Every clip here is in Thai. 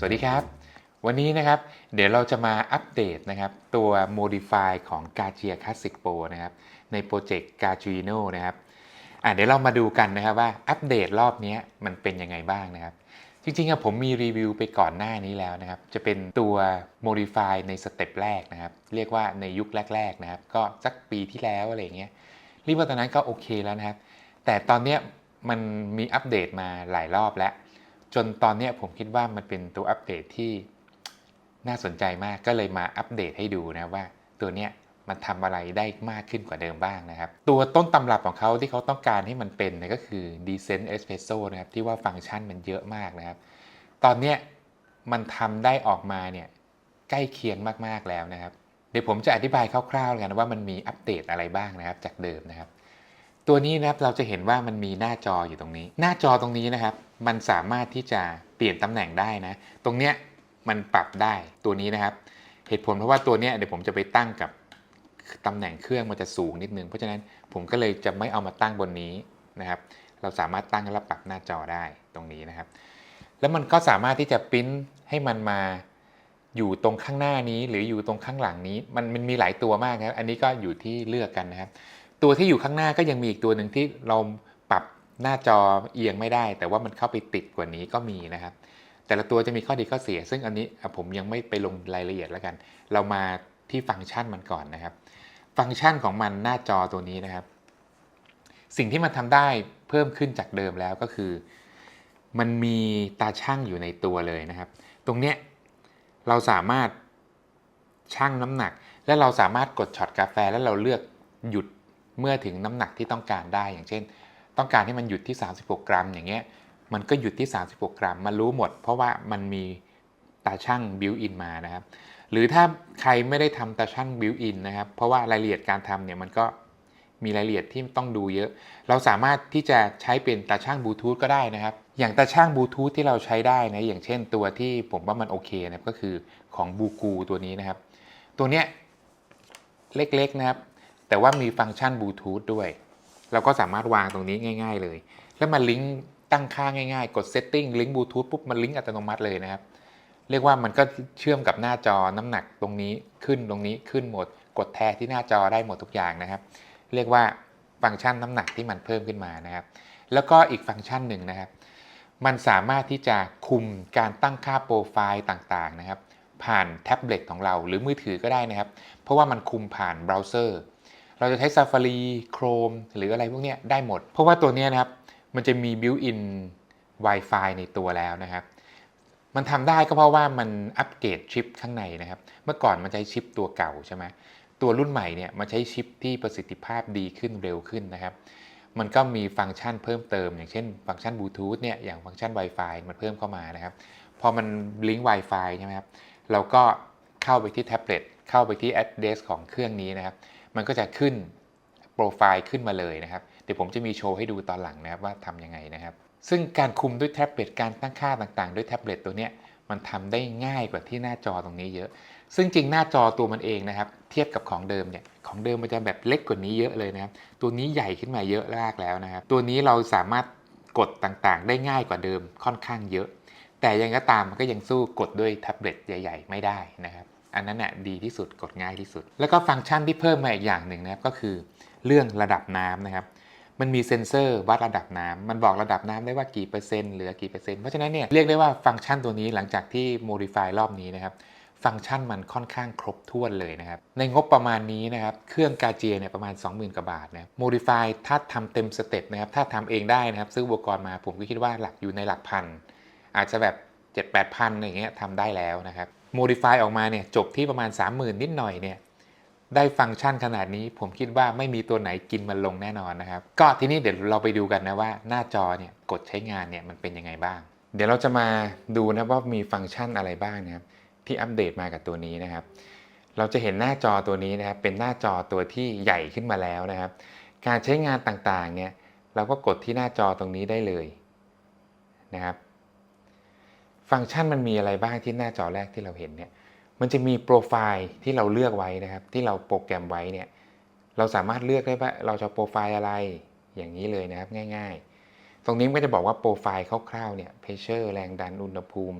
สวัสดีครับ วันนี้นะครับเดี๋ยวเราจะมาอัปเดตนะครับตัว Modify ของ g a g i a Classic Pro นะครับในโปรเจกต์ g a g i n o นะครับอะเดี๋ยวเรามาดูกันนะครับว่าอัปเดตรอบนี้มันเป็นยังไงบ้างนะครับ จริงๆอะผมมีรีวิวไปก่อนหน้านี้แล้วนะครับ จะเป็นตัว Modify ในสเต็ปแรกนะครับ เรียกว่าในยุคแรก ๆนะครับ ก็สักปีที่แล้วอะไรเงี้ยรีบว่าตอนนั้นก็โอเคแล้วนะครับ แต่ตอนเนี้ยมันมีอัปเดตมาหลายรอบแล้ว จนตอนนี้ผมคิดว่ามันเป็นตัวอัปเดตที่น่าสนใจมากก็เลยมาอัปเดตให้ดูนะว่า ตัวเนี้ยมันทำอะไรได้มากขึ้นกว่าเดิมบ้างนะครับ ตัวต้นตำรับของเขาที่เขาต้องการให้มันเป็นนี่ยก็คือ Decent Espresso นะครับที่ว่าฟังก์ชันมันเยอะมากนะครับ ตอนเนี้ยมันทำได้ออกมาเนี่ยใกล้เคียงมากๆแล้วนะครับ เดี๋ยวผมจะอธิบายคร่าวๆกันว่ามันมีอัปเดตอะไรบ้างนะครับจากเดิมนะครับ ตัวนี้นะครับเราจะเห็นว่ามันมีหน้าจออยู่ตรงนี้ หน้าจอตรงนี้นะครับ มันสามารถที่จะเปลี่ยนตำแหน่งได้นะ ตรงเนี้ยมันปรับได้ตัวนี้นะครับ เหตุผลเพราะว่าตัวเนี้ยเดี๋ยวผมจะไปตั้งกับตำแหน่งเครื่องมันจะสูงนิดนึง เพราะฉะนั้นผมก็เลยจะไม่เอามาตั้งบนนี้นะครับ เราสามารถตั้งและปรับหน้าจอได้ตรงนี้นะครับ แล้วมันก็สามารถที่จะปริ้นให้มันมาอยู่ตรงข้างหน้านี้หรืออยู่ตรงข้างหลังนี้ มันมันมีหลายตัวมากครับ อันนี้ก็อยู่ที่เลือกกันนะครับ ตัวที่อยู่ข้างหน้าก็ยังมีอีกตัวหนึ่งที่เราปรับหน้าจอเอียงไม่ได้ แต่ว่ามันเข้าไปติดกว่านี้ก็มีนะครับ แต่ละตัวจะมีข้อดีข้อเสีย ซึ่งอันนี้ผมยังไม่ไปลงรายละเอียดแล้วกัน เรามาที่ฟังก์ชันมันก่อนนะครับ ฟังก์ชันของมันหน้าจอตัวนี้นะครับ สิ่งที่มันทำได้เพิ่มขึ้นจากเดิมแล้วก็คือ มันมีตาช่างอยู่ในตัวเลยนะครับ ตรงเนี้ยเราสามารถชั่งน้ำหนัก และเราสามารถกดช็อตกาแฟแล้วเราเลือกหยุด เมื่อถึงน้ำหนักที่ต้องการได้อย่างเช่น ต้องการให้มันหยุดที่ 36 กรัม อย่างเงี้ยมันก็หยุดที่ 36 กรัม มันรู้หมด เพราะว่ามันมีตาช่างบิวอินมานะครับ หรือถ้าใครไม่ได้ทำตาช่างบิวอินนะครับ เพราะว่ารายละเอียดการทำเนี่ยมันก็มีรายละเอียดที่ต้องดูเยอะ เราสามารถที่จะใช้เป็นตาช่างบลูทูธก็ได้นะครับ อย่างตาช่างบลูทูธที่เราใช้ได้นะ อย่างเช่นตัวที่ผมว่ามันโอเคนะครับก็คือของบูกูตัวนี้นะครับ ตัวเนี้ยเล็กๆนะครับ แต่ว่ามีฟังก์ชันบลูทูธด้วย เราก็สามารถวางตรงนี้ง่าย ๆ เลย แล้วมันลิงก์ตั้งค่าง่ายๆ กด setting ลิงก์บลูทูธปุ๊บมันลิงก์อัตโนมัติเลยนะครับ เรียกว่ามันก็เชื่อมกับหน้าจอน้ำหนักตรงนี้ขึ้นตรงนี้ขึ้นหมด กดแทนที่หน้าจอได้หมดทุกอย่างนะครับ เรียกว่าฟังก์ชันน้ำหนักที่มันเพิ่มขึ้นมานะครับ แล้วก็อีกฟังก์ชันหนึ่งนะครับ มันสามารถที่จะคุมการตั้งค่าโปรไฟล์ต่างๆนะครับ ผ่านแท็บเล็ตของเราหรือมือถือก็ได้นะครับ เพราะว่ามันคุมผ่านเบราว์เซอร์ เราจะใช้ Safari Chrome หรืออะไรพวกนี้ได้หมด เพราะว่าตัวนี้นะครับ มันจะมี built-in Wi-Fi ในตัวแล้วนะครับ มันทำได้ก็เพราะว่ามันอัปเกรดชิปข้างในนะครับ เมื่อก่อนมันใช้ชิปตัวเก่าใช่ไหมตัวรุ่นใหม่เนี่ยมันใช้ชิปที่ประสิทธิภาพดีขึ้นเร็วขึ้นนะครับ มันก็มีฟังก์ชันเพิ่มเติม อย่างเช่น ฟังก์ชันบลูทูธเนี่ยอย่างฟังก์ชัน Wi-Fi มันเพิ่มเข้ามานะครับ พอมันลิงก์ Wi-Fi ใช่ไหมครับ เราก็เข้าไปที่แท็บเล็ตเข้าไปที่ address ของเครื่องนี้นะครับ มันก็จะขึ้นโปรไฟล์ขึ้นมาเลยนะครับ เดี๋ยวผมจะมีโชว์ให้ดูตอนหลังนะครับว่าทำยังไงนะครับ ซึ่งการคุมด้วยแท็บเล็ตการตั้งค่าต่างๆ ด้วยแท็บเล็ตตัวเนี้ยมันทำได้ง่ายกว่าที่หน้าจอตรงนี้เยอะ ซึ่งจริงหน้าจอตัวมันเองนะครับ เทียบกับของเดิมเนี่ย ของเดิมมันจะแบบเล็กกว่านี้เยอะเลยนะครับ ตัวนี้ใหญ่ขึ้นมาเยอะมากแล้วนะครับ ตัวนี้เราสามารถกดต่างๆ ได้ง่ายกว่าเดิมค่อนข้างเยอะ แต่ยังก็ตามมันก็ยังสู้กดด้วยแท็บเล็ตใหญ่ ๆ ไม่ได้นะครับ อันนั้นน่ะดีที่สุดกดง่ายที่สุด แล้วก็ฟังก์ชันที่เพิ่มมาอีกอย่างหนึ่งนะครับก็คือเรื่องระดับน้ำนะครับมันมีเซ็นเซอร์วัดระดับน้ำมันบอกระดับน้ำได้ว่ากี่เปอร์เซ็นต์เหลือกี่เปอร์เซ็นต์ เพราะฉะนั้นเนี่ยเรียกได้ว่าฟังก์ชันตัวนี้หลังจากที่ modify รอบนี้นะครับ ฟังก์ชันมันค่อนข้างครบถ้วนเลยนะครับ ในงบประมาณนี้นะครับ เครื่องกาเจียเนี่ยประมาณ 20,000 กว่าบาทนะ modify ถ้าทำเต็มสเต็ปนะครับ ถ้าทำเองได้นะครับซื้ออุปกรณ์มาผมก็คิดว่าหลักอยู่ในหลักพัน อาจจะแบบ 7-8พันอะไรเงี้ยทำได้แล้วนะครับ modify ออกมาเนี่ยจบที่ประมาณ 30,000 นิดหน่อยเนี่ยได้ฟังก์ชันขนาดนี้ผมคิดว่าไม่มีตัวไหนกินมันลงแน่นอนนะครับ ก็ทีนี้เดี๋ยวเราไปดูกันนะว่าหน้าจอเนี่ยกดใช้งานเนี่ยมันเป็นยังไงบ้าง เดี๋ยวเราจะมาดูนะว่ามีฟังก์ชันอะไรบ้างนะครับที่อัปเดตมากับตัวนี้นะครับ เราจะเห็นหน้าจอตัวนี้นะครับเป็นหน้าจอตัวที่ใหญ่ขึ้นมาแล้วนะครับ การใช้งานต่างๆเนี่ยเราก็กดที่หน้าจอตรงนี้ได้เลยนะครับ ฟังก์ชันมันมีอะไรบ้างที่หน้าจอแรกที่เราเห็นเนี่ยมันจะมีโปรไฟล์ที่เราเลือกไว้นะครับ ที่เราโปรแกรมไว้เนี่ยเราสามารถเลือกได้ว่าเราจะโปรไฟล์อะไรอย่างนี้เลยนะครับง่าย ๆ ตรงนี้ก็จะบอกว่าโปรไฟล์คร่าวๆเนี่ยเพชเชอร์แรงดันอุณหภูมิ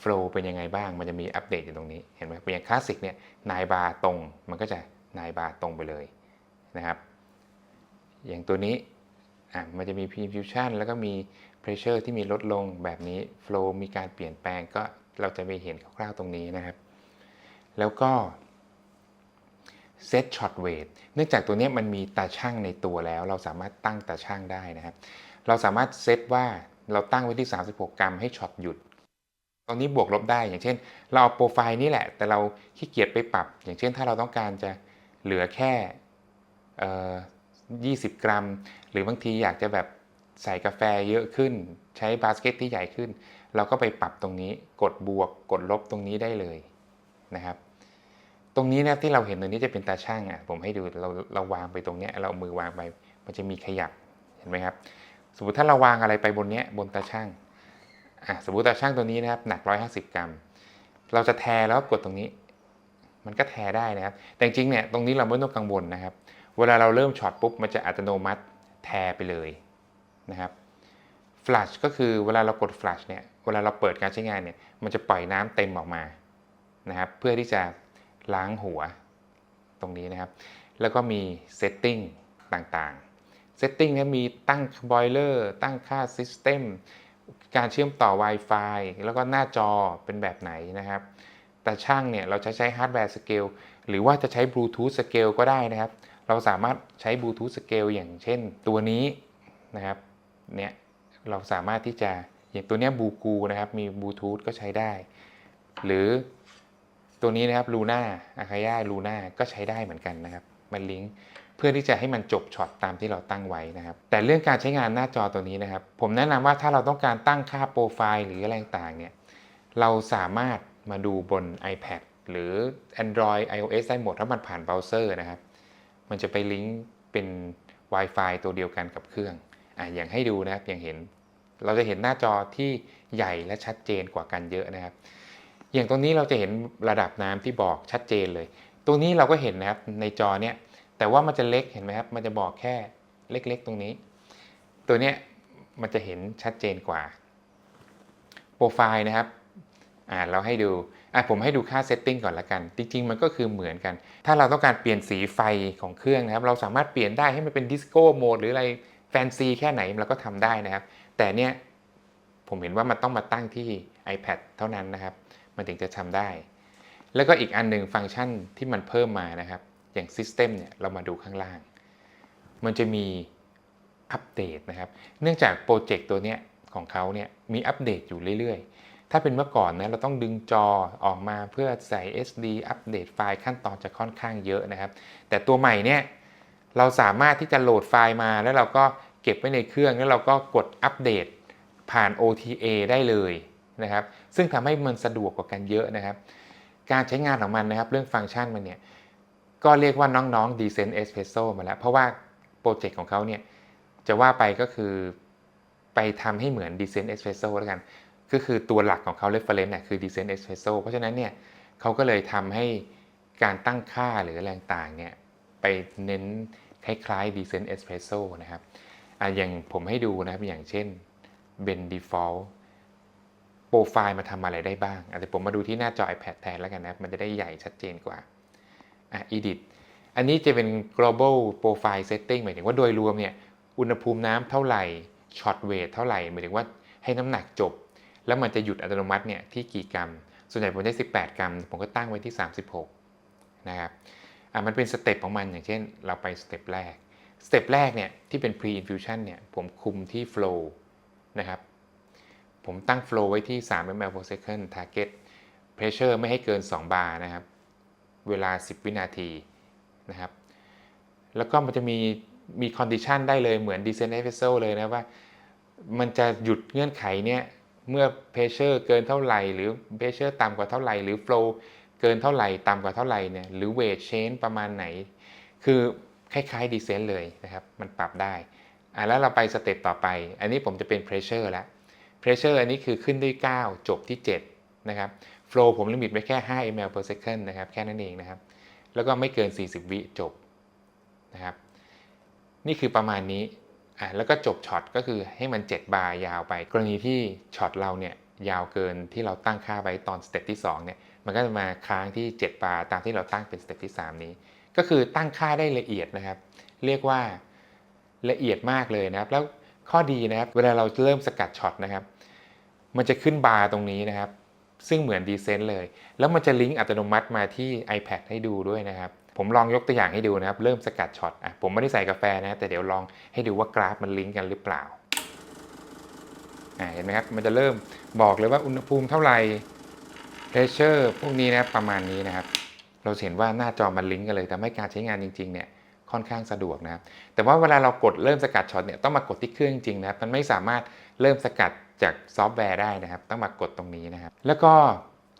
โฟล์เป็นยังไงบ้าง มันจะมีอัปเดตอยู่ตรงนี้เห็นไหมเป็นอย่างคลาสสิกเนี่ยนายบาร์ตรงมันก็จะนายบาร์ตรงไปเลยนะครับ อย่างตัวนี้อะมันจะมี p fusion แล้วก็มี pressure ที่มีลดลงแบบนี้ flow มีการเปลี่ยนแปลงก็เราจะไปเห็นคร่าวๆตรงนี้นะครับ แล้วก็ set shot weight เนื่องจากตัวนี้มันมีตาช่างในตัวแล้ว เราสามารถตั้งตาช่างได้นะครับ เราสามารถเซตว่าเราตั้งไว้ที่ 36 กรัมให้ช็อตหยุดตรงนี้บวกลบได้ อย่างเช่น เราเอาโปรไฟล์นี้แหละ แต่เราขี้เกียจไปปรับ อย่างเช่น ถ้าเราต้องการจะเหลือแค่เอ่อ20 กรัม หรือบางทีอยากจะแบบ ใส่กาแฟเยอะขึ้น ใช้บาสเกตที่ใหญ่ขึ้น เราก็ไปปรับตรงนี้กดบวกกดลบตรงนี้ได้เลยนะครับ ตรงนี้นะที่เราเห็นตรงนี้จะเป็นตาช่างอะผมให้ดูเราเราวางไปตรงเนี้ยเราเอามือวางไป มันจะมีขยับเห็นไหมครับ สมมติถ้าเราวางอะไรไปบนเนี้ยบนตาช่างอะสมมติตาช่างตัวนี้นะครับหนัก 150 กรัม เราจะแทแล้วกดตรงนี้ มันก็แทได้นะครับ แต่จริงเนี่ยตรงนี้เราไม่ต้องกังวลนะครับ เวลาเราเริ่มช็อตปุ๊บมันจะอัตโนมัติแทไปเลย นะครับ flash ก็คือเวลาเรากด flash เนี่ยเวลาเราเปิดการใช้งานเนี่ยมันจะปล่อยน้ำเต็มออกมานะครับเพื่อที่จะล้างหัวตรงนี้นะครับ แล้วก็มี setting ต่างๆ setting เนี่ยมีตั้ง boiler ตั้งค่า system การเชื่อมต่อ Wi-Fi แล้วก็หน้าจอเป็นแบบไหนนะครับ แต่ช่างเนี่ยเราจะใช้ hardware scale หรือว่าจะใช้ Bluetooth scale ก็ได้นะครับ เราสามารถใช้ Bluetooth scale อย่างเช่นตัวนี้นะครับ เนี่ยเราสามารถที่จะอย่างตัวนี้บูกูนะครับมีบลูทูธก็ใช้ได้ หรือตัวนี้นะครับลูน่าอาคาย่าลูน่าก็ใช้ได้เหมือนกันนะครับ มันลิงก์เพื่อที่จะให้มันจบช็อตตามที่เราตั้งไว้นะครับ แต่เรื่องการใช้งานหน้าจอตัวนี้นะครับ ผมแนะนำว่าถ้าเราต้องการตั้งค่าโปรไฟล์หรืออะไรต่างๆเนี่ยเราสามารถมาดูบน iPad หรือ Android iOS ได้หมดถ้ามันผ่านเบราว์เซอร์นะครับ มันจะไปลิงก์เป็น Wi-Fi ตัวเดียวกันกับเครื่อง อะอย่างให้ดูนะครับอย่างเห็น เราจะเห็นหน้าจอที่ใหญ่และชัดเจนกว่ากันเยอะนะครับ อย่างตรงนี้เราจะเห็นระดับน้ำที่บอกชัดเจนเลย ตรงนี้เราก็เห็นนะครับในจอเนี้ยแต่ว่ามันจะเล็กเห็นไหมครับ มันจะบอกแค่เล็กๆ ตรงนี้ ตัวเนี้ยมันจะเห็นชัดเจนกว่าโปรไฟล์นะครับอ่าเราให้ดูอะผมให้ดูค่าเซตติ้งก่อนละกัน จริง ๆ มันก็คือเหมือนกัน ถ้าเราต้องการเปลี่ยนสีไฟของเครื่องนะครับ เราสามารถเปลี่ยนได้ให้มันเป็นดิสโก้โหมดหรืออะไร ฟนซีแค่ไหนเราก็ทำได้นะครับ แต่เนี่ยผมเห็นว่ามันต้องมาตั้งที่ iPad เท่านั้นนะครับ มันถึงจะทำได้ แล้วก็อีกอันหนึ่งฟังก์ชันที่มันเพิ่มมานะครับ อย่าง System เนี่ยเรามาดูข้างล่าง มันจะมีอัปเดตนะครับ เนื่องจากโปรเจกต์ตัวเนี้ยของเขาเนี่ยมีอัปเดตอยู่เรื่อยๆ ถ้าเป็นเมื่อก่อนนะเราต้องดึงจอออกมาเพื่อใส่ SD อัปเดตไฟล์ขั้นตอนจะค่อนข้างเยอะนะครับ แต่ตัวใหม่เนี่ย เราสามารถที่จะโหลดไฟล์มา แล้วเราก็เก็บไว้ในเครื่องแล้วเราก็กดอัปเดตผ่าน OTA ได้เลยนะครับ ซึ่งทำให้มันสะดวกกว่ากันเยอะนะครับ การใช้งานของมันนะครับ เรื่องฟังก์ชันมันเนี่ยก็เรียกว่าน้องๆ Decent Espresso มาแล้ว เพราะว่าโปรเจกต์ของเขาเนี่ยจะว่าไปก็คือไปทำให้เหมือน Decent Espresso แล้วกัน ก็คือตัวหลักของเขา reference เนี่ยคือ Decent Espresso เพราะฉะนั้นเนี่ยเขาก็เลยทำให้การตั้งค่าหรืออะไรต่างเนี่ยไปเน้น คล้ายๆ Decent Espresso นะครับออย่างผมให้ดูนะครับอย่างเช่น Ben Default โปรไฟล์มาทำอะไรได้บ้างอาจจะผมมาดูที่หน้าจอ iPad แทนแล้วกันนะมันจะได้ใหญ่ชัดเจนกว่าอะ edit อันนี้จะเป็น global profile setting หมายถึงว่าโดยรวมเนี่ยอุณหภูมิน้ำเท่าไหร่ shot weight เท่าไหร่หมายถึงว่าให้น้ำหนักจบ แล้วมันจะหยุดอัตโนมัติเนี่ยที่กี่กรัม ส่วนใหญ่ผมได้18 กรัม ผมก็ตั้งไว้ที่ 36 นะครับ อะมันเป็นสเต็ปของมันอย่างเช่น เราไปสเต็ปแรกสเต็ปแรกเนี่ยที่เป็น pre infusion เนี่ยผมคุมที่ flow นะครับ ผมตั้ง flow ไว้ที่ 3 ml per second target pressure ไม่ให้เกิน 2 บาร์นะครับ เวลา 10 วินาทีนะครับ แล้วก็มันจะมีมีคอนดิชันได้เลยเหมือน Descent Espresso เลยนะว่า มันจะหยุดเงื่อนไขเนี่ยเมื่อ pressure เกินเท่าไหร่ หรือ pressure ต่ำกว่าเท่าไหร่ หรือ flow เกินเท่าไหร่ต่ำกว่าเท่าไหร่เนี่ยหรือ weight change ประมาณไหน คือคล้ายๆ Descent เลยนะครับมันปรับได้อะแล้วเราไปสเต็ปต่อไป อันนี้ผมจะเป็น pressure แล้ว pressure อันนี้คือขึ้นด้วย 9 จบที่ 7 นะครับ flow ผมลิมิตไว้แค่ 5 ml per second นะครับแค่นั้นเองนะครับ แล้วก็ไม่เกิน 40 วิจบนะครับนี่คือประมาณนี้อะแล้วก็จบช็อตก็คือให้มัน 7 บาร์ยาวไป กรณีที่ช็อตเราเนี่ยยาวเกินที่เราตั้งค่าไว้ตอนสเต็ปที่2เนี่ย มันก็จะมาค้างที่ 7 บาร์ตามที่เราตั้งเป็นสเต็ปที่ 3 นี้ ก็คือตั้งค่าได้ละเอียดนะครับ เรียกว่าละเอียดมากเลยนะครับ แล้วข้อดีนะครับ เวลาเราเริ่มสกัดช็อตนะครับ มันจะขึ้นบาร์ตรงนี้นะครับ ซึ่งเหมือนดีเซนต์เลย แล้วมันจะลิงก์อัตโนมัติมาที่ iPad ให้ดูด้วยนะครับ ผมลองยกตัวอย่างให้ดูนะครับ เริ่มสกัดช็อตอะผมไม่ได้ใส่กาแฟนะ แต่เดี๋ยวลองให้ดูว่ากราฟมันลิงก์กันหรือเปล่าอ่าเห็นไหมครับ มันจะเริ่มบอกเลยว่าอุณหภูมิเท่าไหร่ pressure พวกนี้นะประมาณนี้นะครับ เราเห็นว่าหน้าจอมันลิงก์กันเลยทำให้การใช้งานจริงๆเนี่ยค่อนข้างสะดวกนะครับ แต่ว่าเวลาเรากดเริ่มสกัดช็อตเนี่ยต้องมากดที่เครื่องจริงนะครับ มันไม่สามารถเริ่มสกัดจากซอฟต์แวร์ได้นะครับ ต้องมากดตรงนี้นะครับ แล้วก็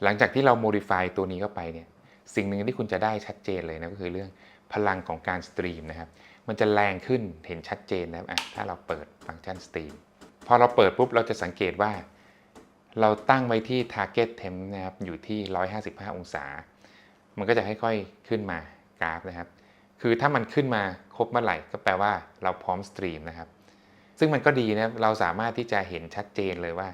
หลังจากที่เรา modify ตัวนี้เข้าไปเนี่ย สิ่งหนึ่งที่คุณจะได้ชัดเจนเลยนะก็คือเรื่องพลังของการสตรีมนะครับ มันจะแรงขึ้นเห็นชัดเจนนะครับอะถ้าเราเปิดฟังก์ชันสตรีม พอเราเปิดปุ๊บเราจะสังเกตว่า เราตั้งไว้ที่ target temp นะครับอยู่ที่ 155 องศา มันก็จะค่อยๆขึ้นมากราฟนะครับ คือถ้ามันขึ้นมาครบเมื่อไหร่ก็แปลว่าเราพร้อมสตรีมนะครับ ซึ่งมันก็ดีนะครับเราสามารถที่จะเห็นชัดเจนเลยว่า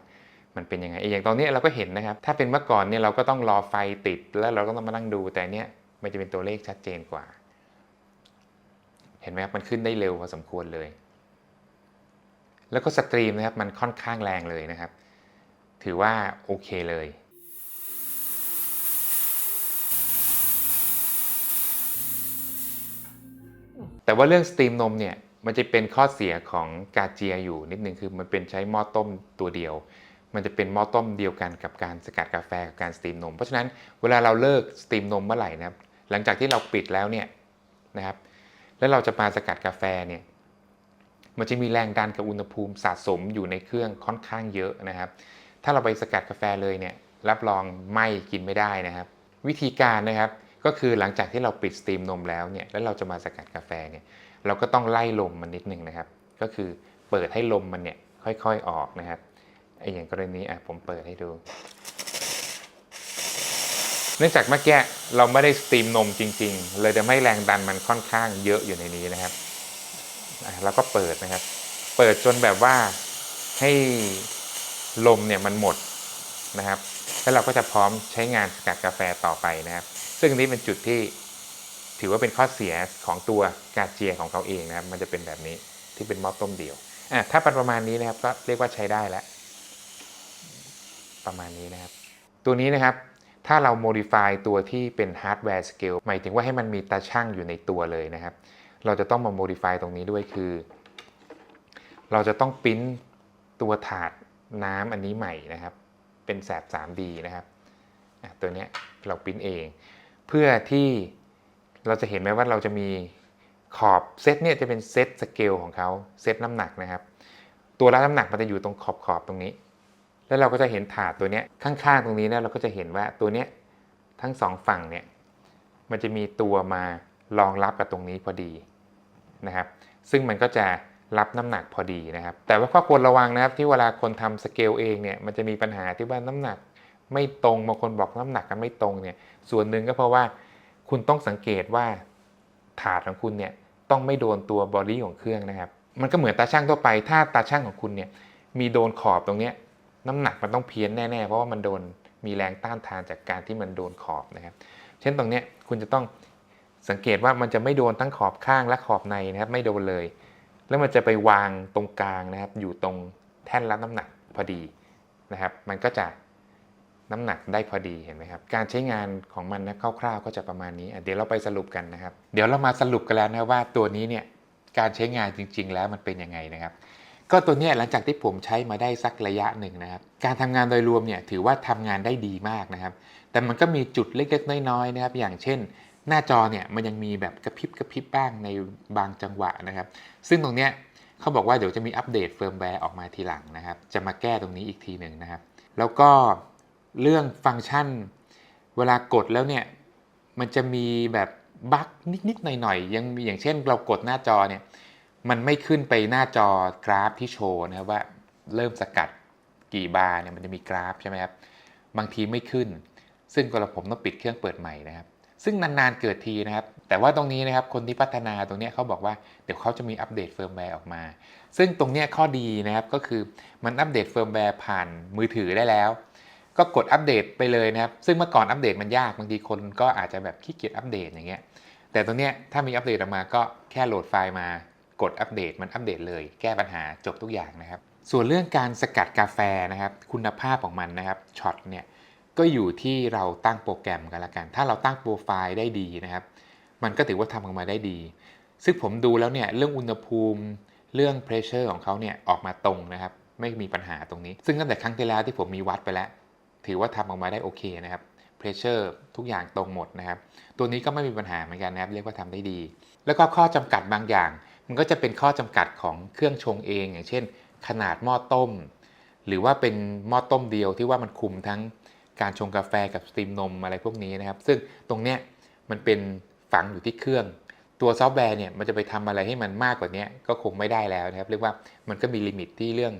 มันเป็นยังไงอย่างตอนนี้เราก็เห็นนะครับ ถ้าเป็นเมื่อก่อนเนี่ยเราก็ต้องรอไฟติด แล้วเราก็ต้องมานั่งดูแต่เนี้ยมันจะเป็นตัวเลขชัดเจนกว่า เห็นไหมครับมันขึ้นได้เร็วพอสมควรเลย แล้วก็สตรีมนะครับมันค่อนข้างแรงเลยนะครับ ถือว่าโอเคเลย แต่ว่าเรื่องสตรีมนมเนี่ยมันจะเป็นข้อเสียของกาเจียอยู่นิดนึงคือมันเป็นใช้หม้อต้มตัวเดียว มันจะเป็นหม้อต้มเดียวกันกับการสกัดกาแฟกับการสตรีมนม เพราะฉะนั้นเวลาเราเลิกสตรีมนมเมื่อไหร่นะครับหลังจากที่เราปิดแล้วเนี่ยนะครับแล้วเราจะมาสกัดกาแฟเนี่ยมันจะมีแรงดันกับอุณหภูมิสะสมอยู่ในเครื่องค่อนข้างเยอะนะครับ ถ้าเราไปสกัดกาแฟเลยเนี่ยรับรองไม่กินไม่ได้นะครับ วิธีการนะครับก็คือหลังจากที่เราปิดสตรีมนมแล้วเนี่ยแล้วเราจะมาสกัดกาแฟเนี่ยเราก็ต้องไล่ลมมันนิดนึงนะครับ ก็คือเปิดให้ลมมันเนี่ยค่อยๆออกนะครับไอ้อย่างกรณีอะผมเปิดให้ดู เนื่องจากเมื่อกี้เราไม่ได้สตรีมนมจริง ๆ เลยจะไม่แรงดันมันค่อนข้างเยอะอยู่ในนี้นะครับเราก็เปิดนะครับ เปิดจนแบบว่าให้ ลมเนี่ยมันหมดนะครับ แล้วเราก็จะพร้อมใช้งานสกัดกาแฟต่อไปนะครับ ซึ่งนี้เป็นจุดที่ถือว่าเป็นข้อเสียของตัวกาเจียของเขาเองนะครับ มันจะเป็นแบบนี้ที่เป็นหม้อต้มเดียวอะถ้าปประมาณนี้นะครับก็เรียกว่าใช้ได้แล้ว ประมาณนี้นะครับ ตัวนี้นะครับถ้าเรา modify ตัวที่เป็น hardware scale หมายถึงว่าให้มันมีตาช่างอยู่ในตัวเลยนะครับ เราจะต้องมา modify ตรงนี้ด้วยคือ เราจะต้องปริ้นตัวถาด น้ำอันนี้ใหม่นะครับ เป็นแสบ 3D นะครับตัวนี้เราปิ้นเอง เพื่อที่เราจะเห็นไหมว่าเราจะมีขอบเซตเนี่ยจะเป็นเซตสเกลของเขาเซตน้ำหนักนะครับ ตัวรับน้ำหนักมันจะอยู่ตรงขอบขอบตรงนี้ แล้วเราก็จะเห็นถาดตัวเนี้ยข้างๆตรงนี้นะเราก็จะเห็นว่าตัวเนี้ยทั้งสองฝั่งเนี่ยมันจะมีตัวมารองรับกับตรงนี้พอดีนะครับ ซึ่งมันก็จะ รับน้ำหนักพอดีนะครับ แต่ว่าข้อควรระวังนะครับที่เวลาคนทำสเกลเองเนี่ยมันจะมีปัญหาที่ว่าน้ำหนักไม่ตรงบางคนบอกน้ำหนักกันไม่ตรงเนี่ยส่วนหนึ่งก็เพราะว่าคุณต้องสังเกตว่าถาดของคุณเนี่ยต้องไม่โดนตัวบอดี้ของเครื่องนะครับ มันก็เหมือนตาช่างทั่วไป ถ้าตาช่างของคุณเนี่ยมีโดนขอบตรงเนี้ยน้ำหนักมันต้องเพี้ยนแน่ๆ เพราะว่ามันโดนมีแรงต้านทานจากการที่มันโดนขอบนะครับ เช่นตรงเนี้ยคุณจะต้องสังเกตว่ามันจะไม่โดนทั้งขอบข้างและขอบในนะครับไม่โดนเลย แล้วมันจะไปวางตรงกลางนะครับ อยู่ตรงแท่นรับน้ำหนักพอดีนะครับ มันก็จะน้ำหนักได้พอดีเห็นไหมครับ การใช้งานของมันนะคร่าวๆ ก็จะประมาณนี้ เดี๋ยวเราไปสรุปกันนะครับ เดี๋ยวเรามาสรุปกันแล้วนะว่าตัวนี้เนี่ยการใช้งานจริง ๆ แล้วมันเป็นยังไงนะครับ ก็ตัวนี้หลังจากที่ผมใช้มาได้สักระยะหนึ่งนะครับ การทำงานโดยรวมเนี่ยถือว่าทำงานได้ดีมากนะครับ แต่มันก็มีจุดเล็กๆน้อยๆนะครับ อย่างเช่น หน้าจอเนี่ยมันยังมีแบบกระพริบกระพริบบ้างในบางจังหวะนะครับ ซึ่งตรงเนี้ยเขาบอกว่าเดี๋ยวจะมีอัปเดตเฟิร์มแวร์ออกมาทีหลังนะครับ จะมาแก้ตรงนี้อีกทีหนึ่งนะครับ แล้วก็เรื่องฟังก์ชัน เวลากดแล้วเนี่ยมันจะมีแบบบั๊กนิดๆหน่อยๆยังมีอย่างเช่นเรากดหน้าจอเนี่ยมันไม่ขึ้นไปหน้าจอกราฟที่โชว์นะครับว่าเริ่มสกัดกี่บาร์เนี่ยมันจะมีกราฟใช่ไหมครับบางทีไม่ขึ้น ซึ่งก็เราผมต้องปิดเครื่องเปิดใหม่นะครับ ซึ่งนานๆเกิดทีนะครับ แต่ว่าตรงนี้นะครับคนที่พัฒนาตรงนี้เขาบอกว่าเดี๋ยวเขาจะมีอัปเดตเฟิร์มแวร์ออกมา ซึ่งตรงนี้ข้อดีนะครับก็คือมันอัปเดตเฟิร์มแวร์ผ่านมือถือได้แล้ว ก็กดอัปเดตไปเลยนะครับ ซึ่งเมื่อก่อนอัปเดตมันยากบางทีคนก็อาจจะแบบขี้เกียจอัปเดตอย่างเงี้ยแต่ตรงนี้ถ้ามีอัปเดตออกมาก็แค่โหลดไฟล์มากดอัปเดตมันอัปเดตเลย แก้ปัญหาจบทุกอย่างนะครับ ส่วนเรื่องการสกัดกาแฟนะครับ คุณภาพของมันนะครับช็อตเนี่ย ก็อยู่ที่เราตั้งโปรแกรมกันละกัน ถ้าเราตั้งโปรไฟล์ได้ดีนะครับ มันก็ถือว่าทำออกมาได้ดี ซึ่งผมดูแล้วเนี่ยเรื่องอุณหภูมิเรื่องเพรสเชอร์ของเขาเนี่ยออกมาตรงนะครับ ไม่มีปัญหาตรงนี้ ซึ่งตั้งแต่ครั้งที่แล้วที่ผมมีวัดไปแล้ว ถือว่าทำออกมาได้โอเคนะครับเพรสเชอร์ทุกอย่างตรงหมดนะครับ ตัวนี้ก็ไม่มีปัญหาเหมือนกันนะครับ เรียกว่าทำได้ดี แล้วก็ข้อจำกัดบางอย่าง มันก็จะเป็นข้อจำกัดของเครื่องชงเอง อย่างเช่น ขนาดหม้อต้ม หรือว่าเป็นหม้อต้มเดียวที่ว่ามันคุมทั้ง การชงกาแฟกับสตรีมนมอะไรพวกนี้นะครับ ซึ่งตรงเนี้ยมันเป็นฝังอยู่ที่เครื่อง ตัวซอฟต์แวร์เนี่ยมันจะไปทำอะไรให้มันมากกว่านี้ก็คงไม่ได้แล้วนะครับ เรียกว่ามันก็มีลิมิตที่เรื่อง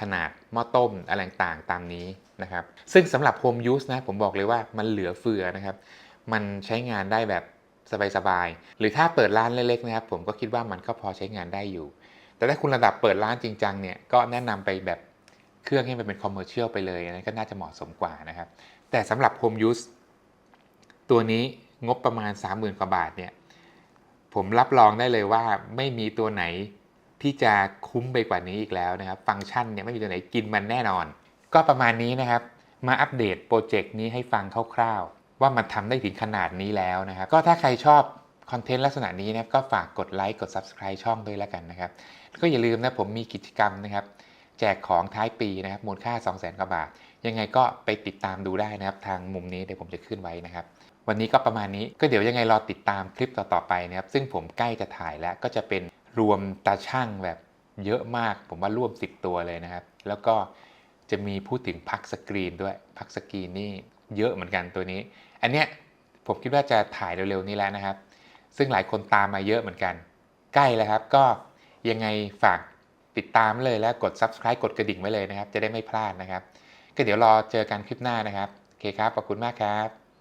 ขนาดหม้อต้มอะไรต่างๆตามนี้นะครับ ซึ่งสำหรับ Home Use นะผมบอกเลยว่ามันเหลือเฟือนะครับ มันใช้งานได้แบบสบายๆ หรือถ้าเปิดร้านเล็กๆนะครับ ผมก็คิดว่ามันก็พอใช้งานได้อยู่ แต่ถ้าคุณระดับเปิดร้านจริงจังเนี่ยก็แนะนำไปแบบ เครื่องให้มันเป็นคอมเมอร์เชียลไปเลยนะก็น่าจะเหมาะสมกว่านะครับ แต่สำหรับ Home Use ตัวนี้งบประมาณ 30,000 กว่าบาทเนี่ยผมรับรองได้เลยว่าไม่มีตัวไหนที่จะคุ้มไปกว่านี้อีกแล้วนะครับ ฟังก์ชันเนี่ยไม่มีตัวไหนกินมันแน่นอน ก็ประมาณนี้นะครับ มาอัปเดตโปรเจกต์นี้ให้ฟังคร่าวๆ ว่ามันทำได้ถึงขนาดนี้แล้วนะครับ ก็ถ้าใครชอบคอนเทนต์ลักษณะนี้นะก็ฝากกดไลค์กด Subscribe ช่องด้วยแล้วกันนะครับ ก็อย่าลืมนะผมมีกิจกรรมนะครับ แจกของท้ายปีนะครับมูลค่า 200,000กว่าบาท ยังไงก็ไปติดตามดูได้นะครับ ทางมุมนี้เดี๋ยวผมจะขึ้นไว้นะครับ วันนี้ก็ประมาณนี้ก็เดี๋ยวยังไงรอติดตามคลิปต่อๆไปนะครับ ซึ่งผมใกล้จะถ่ายแล้วก็จะเป็นรวมตาช่างแบบเยอะมาก ผมว่าร่วม 10 ตัวเลยนะครับ แล้วก็จะมีพูดถึงพักสกรีนด้วยพักสกรีนนี่เยอะเหมือนกันตัวนี้ อันเนี้ยผมคิดว่าจะถ่ายเร็วๆนี้แล้วนะครับ ซึ่งหลายคนตามมาเยอะเหมือนกัน ใกล้แล้วครับก็ยังไงฝาก ติดตามเลยแล้วกด subscribe กดกระดิ่งไว้เลยนะครับ จะได้ไม่พลาดนะครับ ก็เดี๋ยวรอเจอกันคลิปหน้านะครับ โอเคครับ ขอบคุณมากครับ